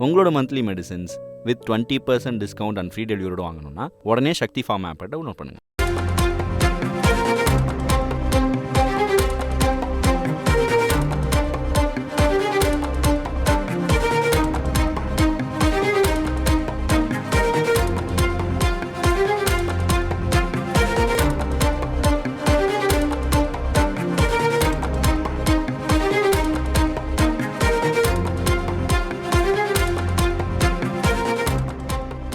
உங்களோட monthly medicines with twenty percent discount and free டெலிவரியோட வாங்கணும்னா உடனே சக்தி ஃபார்ம் ஆப்பை டவுன்லோட் பண்ணுங்கள்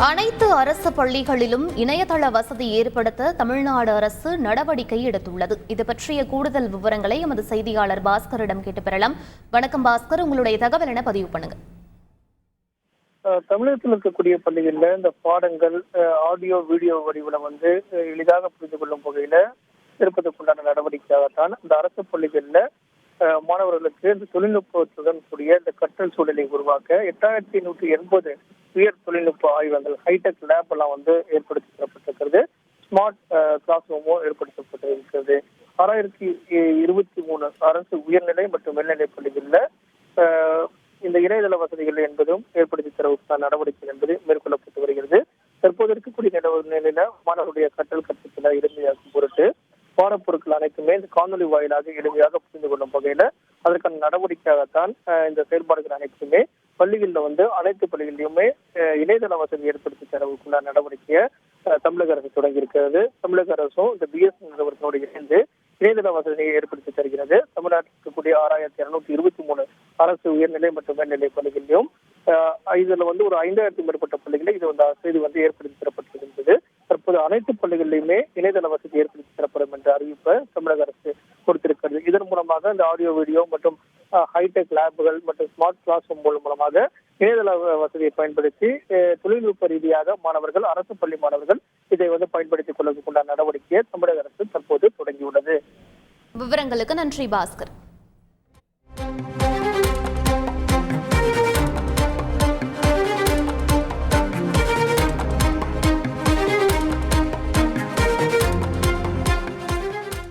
அனைத்து அரசு பள்ளிகளிலும் இணையதள வசதி ஏற்படுத்த தமிழ்நாடு அரசு நடவடிக்கை எடுத்துள்ளது. இது பற்றிய கூடுதல் விவரங்களை எமது செய்தியாளர் பாஸ்கரிடம் கேட்டு பெறலாம் வணக்கம் பாஸ்கர் உங்களுடைய தகவல் என பதிவு பண்ணுங்க. தமிழகத்தில் இருக்கக்கூடிய பள்ளிகளில் இந்த பாடங்கள் ஆடியோ வீடியோ வடிவில் வந்து எளிதாக புரிந்து கொள்ளும் வகையில இருப்பதற்குண்டான நடவடிக்கையாகத்தான் இந்த அரசு பள்ளிகளில் மாணவர்களுக்கு இந்த தொழில்நுட்பத்துடன் கூடிய இந்த கற்றல் சூழலை உருவாக்க எட்டாயிரத்தி நூற்றி எண்பது உயர் தொழில்நுட்ப ஆய்வகங்கள் ஹைடெக் லேப் எல்லாம் வந்து ஏற்படுத்தி தரப்பட்டிருக்கிறது ஸ்மார்ட் கிளாஸ் ரூமும் ஏற்படுத்தப்பட்டிருக்கிறது. ஆறாயிரத்தி இருபத்தி மூணு அரசு உயர்நிலை மற்றும் மேல்நிலை பள்ளிகளில் இந்த இணையதள வசதிகள் என்பதும் ஏற்படுத்தி தரவுக்கான நடவடிக்கை என்பது மேற்கொள்ளப்பட்டு வருகிறது. தற்போது இருக்கக்கூடிய நிலையில மாணவருடைய கற்றல் கற்பித்தல எளிமையாக்கும் பொருட்டு பாடப்பொருட்கள் அனைத்துமே இந்த காணொலி வாயிலாக எளிமையாக புரிந்து கொள்ளும் வகையில அதற்கான நடவடிக்கையாகத்தான் இந்த செயல்பாடுகள் அனைத்துமே பள்ளிகளில் வந்து அனைத்து பள்ளிகளிலுமே இணையதள வசதி ஏற்படுத்தி தரவுக்குள்ள நடவடிக்கையை அஹ், தமிழக அரசு தொடங்கி இருக்கிறது. தமிழக அரசும் இந்த பிஎஸ்என் நிறுவனத்தோடு இணைந்து இணையதள வசதியை ஏற்படுத்தி தருகிறது. தமிழ்நாட்டில் இருக்கக்கூடிய ஆறாயிரத்தி இருநூத்தி இருபத்தி மூணு அரசு உயர்நிலை மற்றும் மேல்நிலை பள்ளிகளிலும் இதுல வந்து ஒரு ஐந்தாயிரத்துக்கும் மேற்பட்ட பள்ளிகளை இது வந்து வசதி வந்து ஏற்படுத்தி தரப்பட்டிருக்கின்றது. தற்போது அனைத்து பள்ளிகளிலுமே இணையதள வசதி ஏற்படுத்தி தரப்படும் என்ற அறிவிப்பை தமிழக அரசு கொடுத்திருக்கிறது. இதன் மூலமாக இந்த ஆடியோ வீடியோ மற்றும் ஹைடெக் லேபுகள் மற்றும் ஸ்மார்ட் கிளாஸ் ரூம் மூலமாக இணையதள வசதியை பயன்படுத்தி தொழில்நுட்ப ரீதியாக மாணவர்கள் அரசு பள்ளி மாணவர்கள் இதை வந்து பயன்படுத்திக் கொள்வதற்குண்டான நடவடிக்கையை தமிழக அரசு தற்போது தொடங்கியுள்ளது. விவரங்களுக்கு நன்றி பாஸ்கர்.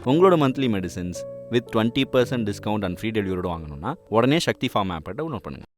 உங்களோட monthly medicines with twenty percent discount and free டெலிவரியோட வாங்கணும்னா உடனே சக்தி ஃபார்ம் ஆப்பை டவுன்லோட் பண்ணுங்கள்